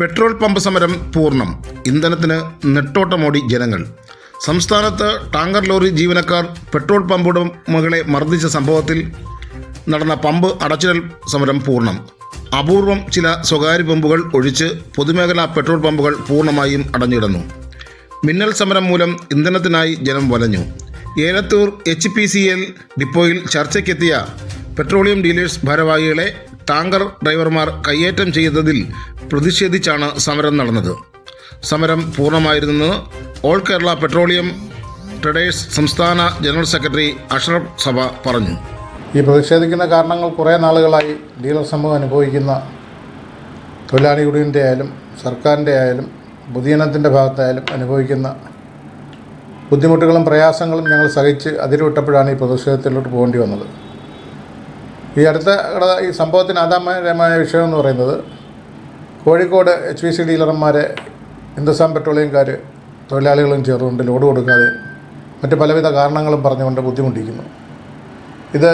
Petrol pump സമരം പൂർണം. ഇന്ധനത്തിന് നെട്ടോട്ടമോടി ജനങ്ങൾ. സംസ്ഥാനത്ത് ടാങ്കർ ലോറി ജീവനക്കാർ പെട്രോൾ പമ്പ് ഉടമകളെ മർദ്ദിച്ച സംഭവത്തിൽ നടന്ന പമ്പ് അടച്ചിടൽ സമരം പൂർണം. അപൂർവം ചില സ്വകാര്യ പമ്പുകൾ ഒഴിച്ച് പൊതുമേഖലാ പെട്രോൾ പമ്പുകൾ പൂർണമായും അടഞ്ഞിടുന്നു. മിന്നൽ സമരം മൂലം ഇന്ധനത്തിനായി ജനം വലഞ്ഞു. Elathur H P C L ഡിപ്പോയിൽ ചർച്ചയ്ക്കെത്തിയ പെട്രോളിയം ഡീലേഴ്സ് ഭാരവാഹികളെ ടാങ്കർ ഡ്രൈവർമാർ കയ്യേറ്റം ചെയ്തതിൽ പ്രതിഷേധിച്ചാണ് സമരം നടന്നത്. സമരം പൂർണമായിരുന്നെന്ന് ഓൾ കേരള പെട്രോളിയം ട്രഡേഴ്സ് സംസ്ഥാന ജനറൽ സെക്രട്ടറി അഷ്റഫ് സഭ പറഞ്ഞു. ഈ പ്രതിഷേധിക്കുന്ന കാരണങ്ങൾ കുറേ നാളുകളായി ഡീലർ സമൂഹം അനുഭവിക്കുന്ന തൊഴിലാളി യൂണിയന്റെ ആയാലും സർക്കാരിന്റെ ആയാലും പൊതുജനത്തിന്റെ ഭാഗത്തായാലും അനുഭവിക്കുന്ന ബുദ്ധിമുട്ടുകളും പ്രയാസങ്ങളും ഞങ്ങൾ സഹിച്ച് അതിരുവിട്ടപ്പോഴാണ് ഈ പ്രതിഷേധത്തിലോട്ട് പോകേണ്ടി വന്നത്. ഈ അടുത്ത ഈ സംഭവത്തിന് ആധാരമായ വിഷയം എന്ന് പറയുന്നത് കോഴിക്കോട് എച്ച് പി സി ഡീലർമാരെ ഹിന്ദുസ്ഥാൻ പെട്രോളിയംകാർ തൊഴിലാളികളും ചേർന്നുകൊണ്ട് ലോഡ് കൊടുക്കാതെ മറ്റ് പലവിധ കാരണങ്ങളും പറഞ്ഞുകൊണ്ട് ബുദ്ധിമുട്ടിക്കുന്നു. ഇത്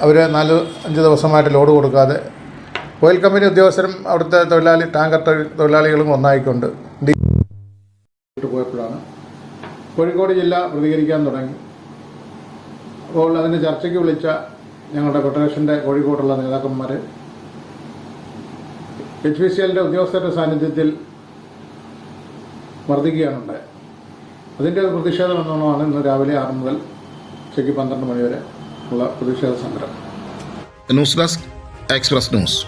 അവർ നാല് അഞ്ച് ദിവസമായിട്ട് ലോഡ് കൊടുക്കാതെ ഓയിൽ കമ്പനി ഉദ്യോഗസ്ഥരും അവിടുത്തെ തൊഴിലാളി ടാങ്കർ തൊഴി- തൊഴിലാളികളും ഒന്നായിക്കൊണ്ട് പോയപ്പോഴാണ് കോഴിക്കോട് ജില്ല പ്രതികരിക്കാൻ തുടങ്ങി. അപ്പോൾ അതിന് ചർച്ചയ്ക്ക് വിളിച്ച ഞങ്ങളുടെ ഫെഡറേഷന്റെ കോഴിക്കോടുള്ള നേതാക്കന്മാർ എച്ച് പി സി എല്ലിന്റെ ഉദ്യോഗസ്ഥരുടെ സാന്നിധ്യത്തിൽ വർദ്ധിക്കുകയാണുണ്ടായത് അതിന്റെ ഒരു പ്രതിഷേധം എന്നോണമാണ് ഇന്ന് രാവിലെ ആറ് മുതൽ ഉച്ചയ്ക്ക് പന്ത്രണ്ട് മണി വരെ ഉള്ള പ്രതിഷേധ സമരം ന്യൂസ് ഡെസ്ക് എക്സ്പ്രസ് ന്യൂസ്.